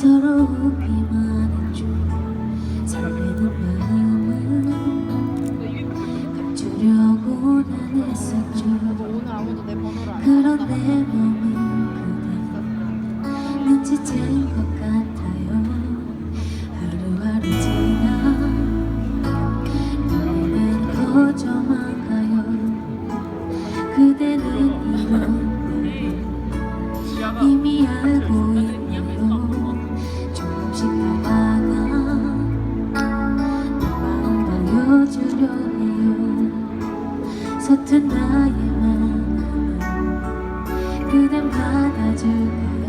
서로 웃기만 했죠 설레는 마음을 감추려고 난 했었죠. 그런데 뭐 필요해요 서툰 나의 마음 그댄 받아줄까요.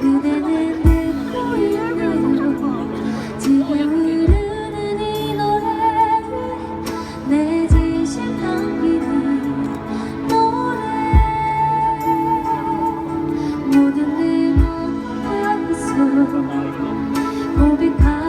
그대는 늘 보이네요 지금 흐르는 이 노래를 내 진심 담기는 노래 모든 음악 속고백하